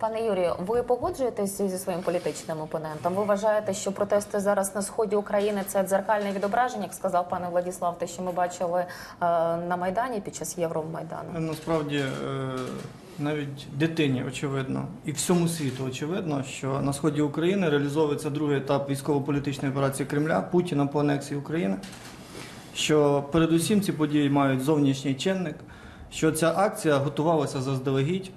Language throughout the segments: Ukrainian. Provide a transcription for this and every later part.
Пане Юрію, ви погоджуєтесь зі своїм політичним опонентом? Ви вважаєте, що протести зараз на сході України це дзеркальне відображення, як сказав пане Владіслав, те, що ми бачили е, на майдані під час Євромайдану? Насправді е, навіть дитині очевидно і всьому світу очевидно, що на сході України реалізовується другий етап військово-політичної операції Кремля Путіна по анексії України. Що передусім ці події мають зовнішній чинник, що ця акція готувалася заздалегідь,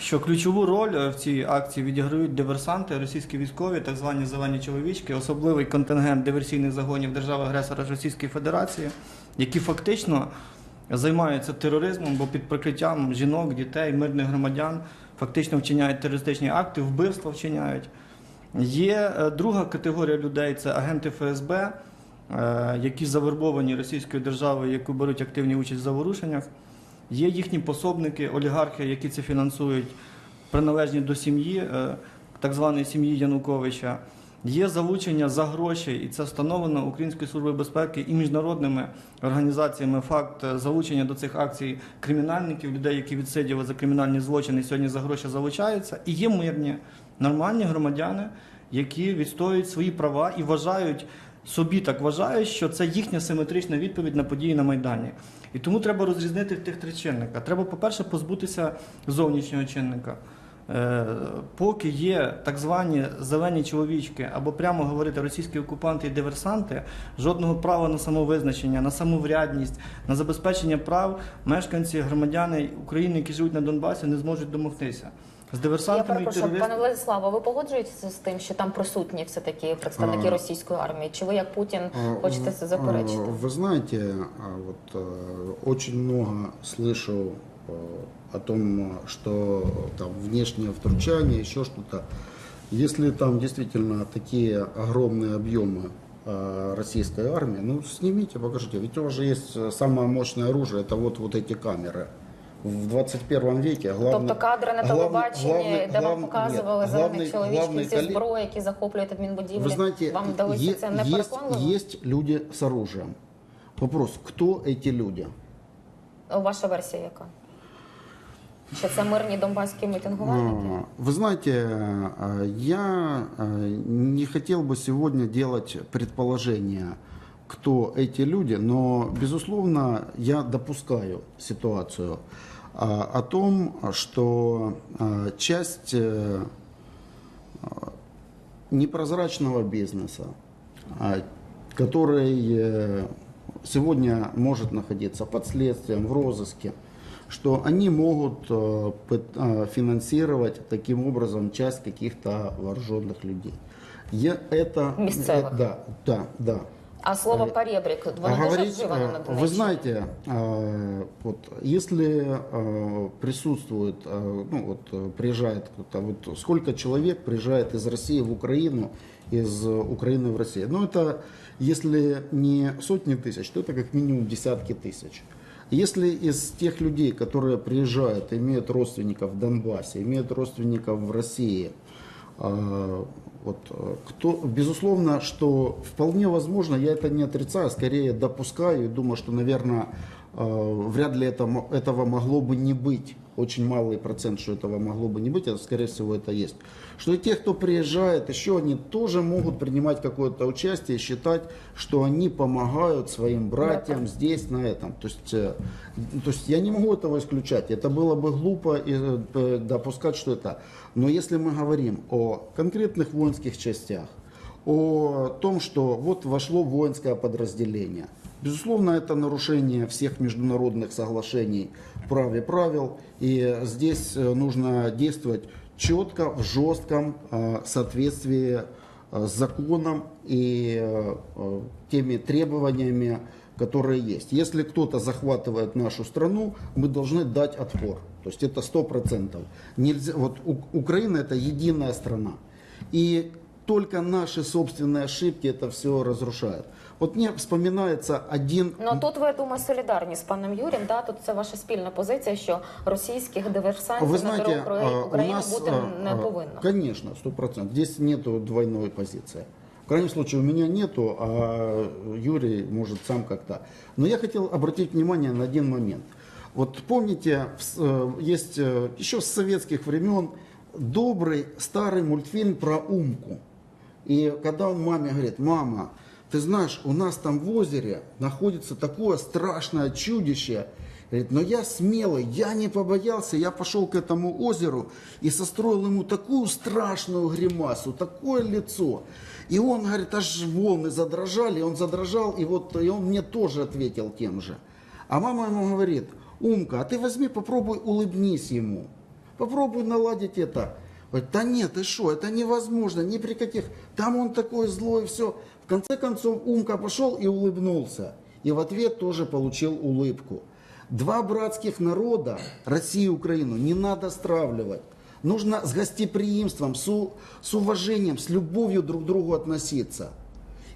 що ключову роль е, в цій акції відіграють диверсанти, російські військові, так звані зелені чоловічки, особливий контингент диверсійних загонів держави-агресора Російської Федерації, які фактично займаються тероризмом, бо під прикриттям жінок, дітей, мирних громадян фактично вчиняють терористичні акти, вбивства вчиняють. Є е, друга категорія людей це агенти ФСБ, е, які завербовані Російською державою, які беруть активну участь в заворушеннях. Є їхні пособники, олігархи, які це фінансують, приналежні до сім'ї, е, так званої сім'ї Януковича. Є залучення за гроші, і це встановлено Українською службою безпеки і міжнародними організаціями. Факт е, залучення до цих акцій кримінальників, людей, які відсиділи за кримінальні злочини, сьогодні за гроші залучаються. І є мирні, нормальні громадяни, які відстоюють свої права і вважають собі так вважають, що це їхня симетрична відповідь на події на Майдані. І тому треба розрізнити тих три чинника. Треба, по-перше, позбутися зовнішнього чинника. Е, Поки є так звані зелені чоловічки, або прямо говорити російські окупанти і диверсанти, жодного права на самовизначення, на самоврядність, на забезпечення прав мешканці, громадяни України, які живуть на Донбасі, не зможуть домогтися З Я диверсантами і перепрошую, терористами. пане Владиславе, ви погоджуєтеся з тим, що там присутні все таки представники А. російської армії? Чи ви як Путін А, хочете в- це заперечити? а, Вы знаете, а, вот а, очень много слышу а, о том, что там внешнее втручание, еще что-то. Если там действительно такие огромные объемы а, российской армии, ну снимите, покажите. Ведь у вас же есть э, самое мощное оружие, это вот, вот эти камеры. В 21 веке главное... Тобто кадри на главный- телебаченні, главный- де вам главный- показували нет, зелених главный- чоловічків главный зі коли- зброєю, які захоплюють адмінбудівлі, Вы знаете, вам вдалося е- це не есть, переконливо? есть люди с оружием. Вопрос, кто эти люди? Ваша версія яка? Що це мирні донбаські мітингувальники? А, Вы знаете, а, я а, не хотел бы сегодня делать предположения, кто эти люди, но, безусловно, я допускаю ситуацию а, О том, что а, часть э, а, непрозрачного бизнеса, а, который э, сегодня может находиться под следствием, в розыске, что они могут э, финансировать таким образом часть каких-то вооруженных людей. Я это... Да, да, да. А слово «парєбрік» воно А дуже говорить, вживано на э, Донеччині? Вы знаете, э, вот если э, присутствует, э, ну вот э, приезжает кто-то, вот сколько человек приезжает из России в Украину, из э, Украины в Россию? Ну это, если не сотни тысяч, то это как минимум десятки тысяч. Если из тех людей, которые приезжают, имеют родственников в Донбассе, имеют родственников в России, а, вот, э, кто, безусловно, что вполне возможно, я это не отрицаю, скорее допускаю и думаю, что, наверное, э, вряд ли это, этого могло бы не быть. Очень малый процент, что этого могло бы не быть, а скорее всего это есть. Что и те, кто приезжает, еще они тоже могут принимать какое-то участие, считать, что они помогают своим братьям здесь, на этом. То есть, э, то есть я не могу этого исключать. Это было бы глупо допускать, что это. Но если мы говорим о конкретных воинских частях, о том, что вот вошло воинское подразделение. Безусловно, это нарушение всех международных соглашений в праве правил. И здесь э, нужно действовать четко, в жестком э, соответствии э, с законом и теми требованиями, которые есть. Если кто-то захватывает нашу страну, мы должны дать отпор. То есть это сто процентов. Нельзя, вот У- Украина это единая страна. И только наши собственные ошибки это все разрушают. Вот мне вспоминается один... Ну тут ви я думаю солідарні з паном Юрієм. Да, тут це ваша спільна позиція, що російських диверсантів Вы на знаете, території а, у України нас, бути а, не а, повинно. Конечно, сто процентов. Здесь нету двойной позиции. В крайнем случае у меня нету, а Юрий может сам как-то. Но я хотел обратить внимание на один момент. Вот помните, э, есть э, еще с советских времен добрый старый мультфильм про Умку. И когда он маме говорит, мама, ты знаешь, у нас там в озере находится такое страшное чудище. Говорит, но я смелый, я не побоялся, я пошел к этому озеру и состроил ему такую страшную гримасу, такое лицо. И он, говорит, аж волны задрожали, он задрожал, и вот и он мне тоже ответил тем же. А мама ему говорит, Умка, а ты возьми, попробуй улыбнись ему. Попробуй наладить это. Говорит, да нет, ты что, это невозможно, ни при каких. Там он такой злой, все. В конце концов, Умка пошел и улыбнулся. И в ответ тоже получил улыбку. Два братских народа, Россию и Украину, не надо стравливать. Нужно с гостеприимством, с, у- с уважением, с любовью друг к другу относиться.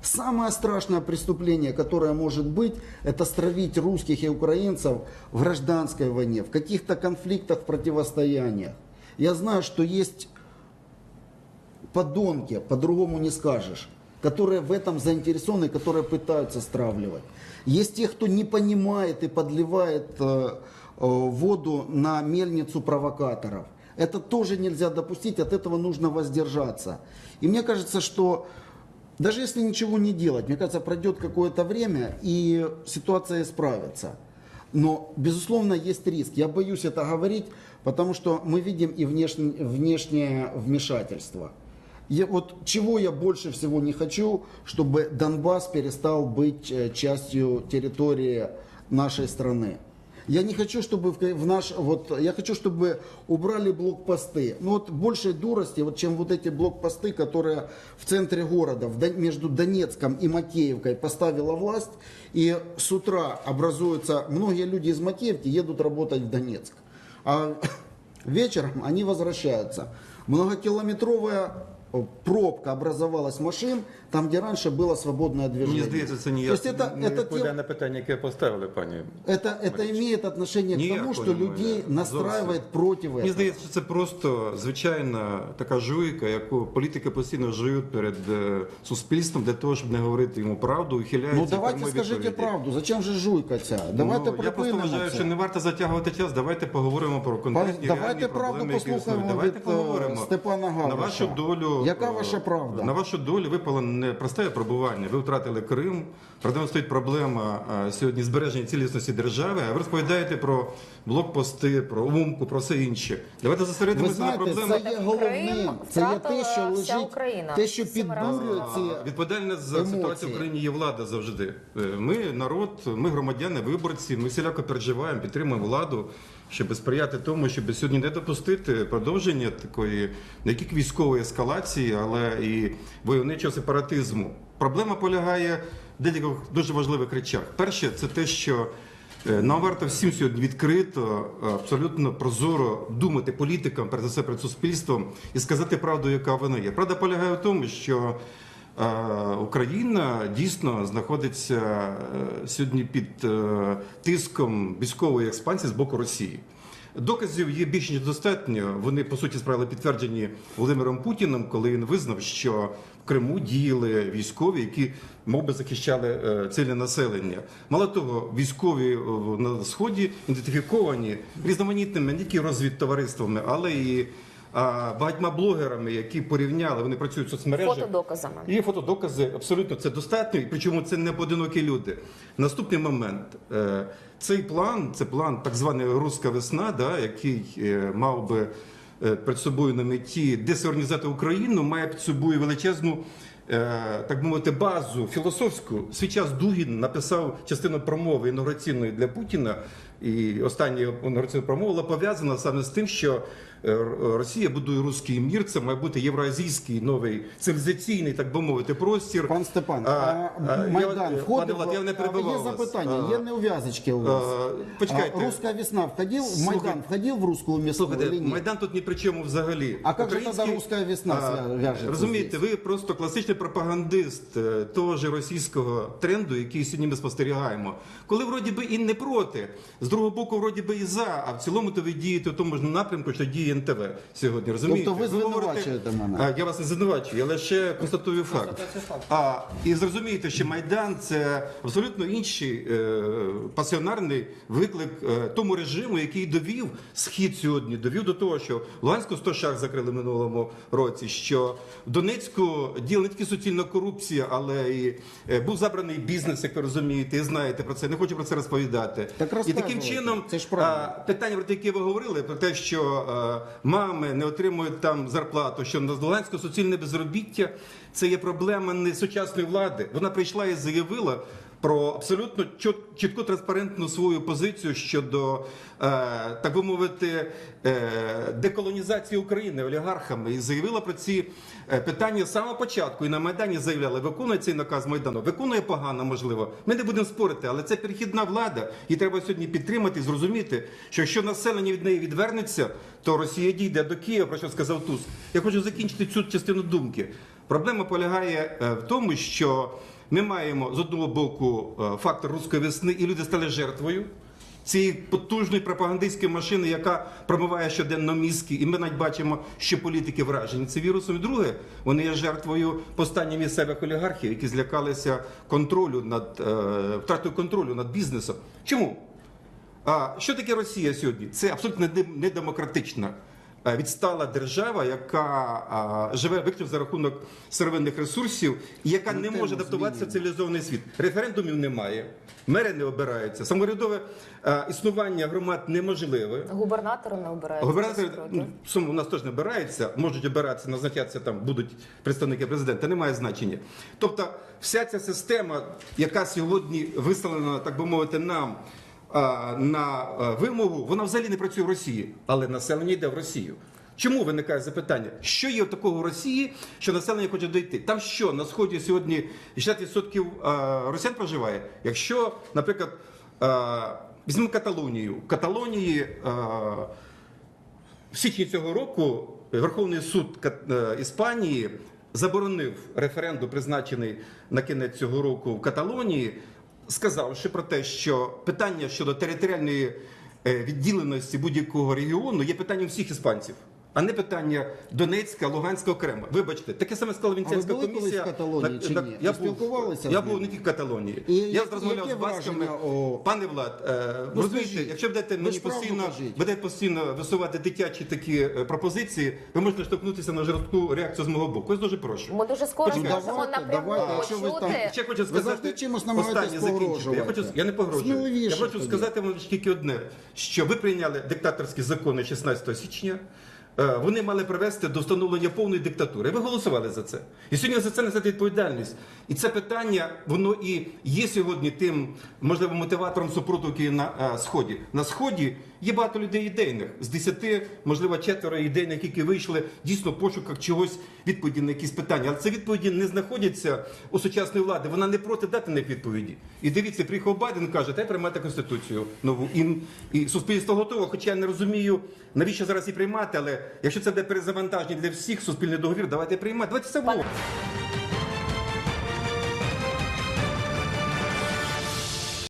Самое страшное преступление, которое может быть, это стравить русских и украинцев в гражданской войне, в каких-то конфликтах, противостояниях. Я знаю, что есть подонки, по-другому не скажешь, которые в этом заинтересованы, которые пытаются стравливать. Есть те, кто не понимает и подливает э, э, воду на мельницу провокаторов. Это тоже нельзя допустить, от этого нужно воздержаться. И мне кажется, что даже если ничего не делать, мне кажется, пройдет какое-то время и ситуация исправится. Но, безусловно, есть риск. Я боюсь это говорить, потому что мы видим и внешне- внешнее вмешательство. Я, вот чего я больше всего не хочу, чтобы Донбасс перестал быть э, частью территории нашей страны. Я не хочу, чтобы в, в наш, вот, я хочу, чтобы убрали блокпосты. Ну вот большей дурости, вот, чем вот эти блокпосты, которые в центре города, в Дон- между Донецком и Макеевкой поставила власть. И с утра образуются, многие люди из Макеевки едут работать в Донецк. А вечером они возвращаются. Многокилометровая э, пробка образовалась машин, там, где раньше было свободное движение. Мені здається, це То ніяк есть это, не это, відповідає тем- на питання, яке поставили, пані. это, это имеет отношение к тому, Ніякого что немає. людей настраивает Зовсім. против этого. Мені здається, що це просто звичайна така жуйка, яку політики постійно жують перед е, суспільством для того, щоб не говорити йому правду, ухиляються. Ну від давайте прямої скажите відповіді. правду, зачем же жуйка ця? Давайте ну, я просто припинимо вважаю, це. що не варто затягувати час. Давайте поговоримо про конкретні Давайте реальні правду проблеми, які послухаємо існують. Давайте від, е, поговоримо. Степана На Галуша. вашу долю. Яка е, ваша правда? На вашу долю випало непросте випробування. Ви втратили Крим. Перед вами стоїть проблема е, сьогодні збереження цілісності держави. А ви розповідаєте про блокпости, про умку, про все інше. Давайте зосередимося на проблемах. це є головним. Це є те, що лежить, те, що підбурює ці Відповідальність за емоції. ситуацію в Україні є влада завжди. Е, Ми народ, ми громадяни, виборці, ми всіляко переживаємо, підтримуємо владу, щоб сприяти тому, щоб сьогодні не допустити продовження такої не тільки військової ескалації, але і войовничого сепаратизму. Проблема полягає в декількох дуже важливих речах. Перше, це те, що Е, Нам варто всім сьогодні відкрито, е, абсолютно прозоро думати політикам, перш за все перед суспільством, і сказати правду, яка вона є. Правда полягає в тому, що е, Україна дійсно знаходиться сьогодні під тиском військової експансії з боку Росії. Доказів є більш ніж достатньо. Вони по суті справи підтверджені Володимиром Путіним, коли він визнав, що в Криму діяли військові, які мов би захищали е, цивільне населення. Мало того, військові на сході ідентифіковані різноманітними не тільки розвідтовариствами, але і багатьма блогерами, які порівняли, вони працюють в соцмережах. Фотодоказами. Є фотодокази, абсолютно це достатньо, і причому це не поодинокі люди. Наступний момент. Е, Цей план, це план так званий Руська весна, да, який е, мав би е, перед собою на меті десорганізувати Україну, має під собою величезну. Так би мовити, базу філософську свій час Дугін написав частину промови інаугураційної для Путіна, і остання інаугураційна промова пов'язана саме з тим, що е, Росія будує руський мір. Це має бути євроазійський новий цивілізаційний, так би мовити, простір. Пан Степан, А, а, Майдан я- входив... Влад, я не перебивав Є запитання, А, є неув'язочки у вас. а, почекайте. А, Русская весна входил, Слухай- Майдан входил в русскую весну Слухайте, нет? Майдан тут ні при чому взагалі. А як же тоді «Руська весна» в'яжеться Розумієте, ви просто класичний пропагандист е, того ж російського тренду, який сьогодні ми спостерігаємо. Коли вроді би і не проти, з другого боку, вроді би і за, а в цілому то ви дієте в тому ж напрямку, що діє НТВ сьогодні. Розумієте? Тобто ви звинувачуєте мене? А, я вас не звинувачую, я лише констатую факт. А, і зрозумієте, що Майдан це абсолютно інший е, пасіонарний виклик е, тому режиму, який довів схід сьогодні, довів до того, що Луганську 100 шах закрили в минулому році, що в Донецьку діла не тільки суцільна корупція, але і е, був забраний бізнес, як ви розумієте, і знаєте про це. Не хочу про це розповідати. Так і таким розказуйте. чином Це ж а, питання, про яке ви говорили, про те, що е, мами не отримують там зарплату, що на Луганську суцільне безробіття, це є проблема не сучасної влади. Вона прийшла і заявила. Про абсолютно чіт- чітку транспарентну свою позицію щодо, е, так би мовити, е, деколонізації України олігархами і заявила про ці е, питання з самого початку. І на Майдані заявляли, виконує цей наказ Майдану. Виконує погано, можливо. Ми не будемо спорити, але це перехідна влада. І треба сьогодні підтримати і зрозуміти, що якщо населення від неї відвернеться, то Росія дійде до Києва, про що сказав Туск. Я хочу закінчити цю частину думки. Проблема полягає в тому, що ми маємо з одного боку е, фактор руської весни, і люди стали жертвою цієї потужної пропагандистської машини, яка промиває щоденно мізки, і ми навіть бачимо, що політики вражені цим вірусом. І друге, вони є жертвою повстання місцевих олігархів, які злякалися контролю над е, втратою контролю над бізнесом. Чому? А що таке Росія сьогодні? Це абсолютно не- недемократична. Е, Відстала держава, яка живе виключно за рахунок сировинних ресурсів, і яка не тему може адаптуватися в цивілізований світ. Референдумів немає, мери не обираються, самоврядове е, існування громад неможливе. Губернатори не обирають. Губернатори 10 ну, суму у нас теж не обираються, можуть обиратися, назначатися там будуть представники президента, немає значення. Тобто, вся ця система, яка сьогодні виставлена, так би мовити, нам на а, вимогу, вона взагалі не працює в Росії, але населення йде в Росію. Чому виникає запитання? Що є такого в Росії, що населення хоче дойти? Там що на сході сьогодні 60% росіян проживає? Якщо, наприклад, візьмемо Каталонію, в Каталонії. в січні цього року Верховний суд е, Іспанії заборонив референдум, призначений на кінець цього року в Каталонії, сказавши про те, що питання щодо територіальної е, відділеності будь-якого регіону є питанням всіх іспанців. А не питання Донецька, Луганська окремо. Вибачте, таке саме сказала Венеціанська А ви були комісія. колись в Каталонії чи ні? Я Ви був, спілкувалися я з був ними? не тільки в Каталонії. І я яке розмовляв з басками. враження о- Пане Влад, е, Ну, розумієте, скажіть, якщо будете ви мені ж правду постійно кажіть. буде постійно висувати дитячі такі е, пропозиції, ви можете штовхнутися на жорстку реакцію з мого боку. Ось дуже прошу. Ми дуже скоро Ну, зможемо давайте, напряму якщо ви там- почути. Ще хочу Ви сказати, завжди чимось намагаєтесь останнє закінчити. Я погрожувати. хочу, я не погрожую. Сміливіше Я хочу тоді. сказати вам лише тільки одне, що ви прийняли диктаторські закони 16 січня. Е, Вони мали привести до встановлення повної диктатури. Ви голосували за це. І сьогодні за це несете відповідальність. І це питання, воно і є сьогодні тим, можливо, мотиватором супротивки на е, сході. На сході є багато людей ідейних. З 10, можливо, четверо ідейних, які вийшли дійсно в пошуках чогось відповіді на якісь питання. Але ці відповіді не знаходяться у сучасної влади. Вона не проти дати на них відповіді. І дивіться, приїхав Байден каже, та приймати конституцію нову. І, і суспільство готово. Хоча я не розумію, навіщо зараз її приймати, але якщо це буде перезавантаження для всіх суспільний договір, давайте приймати. Давайте це вовк.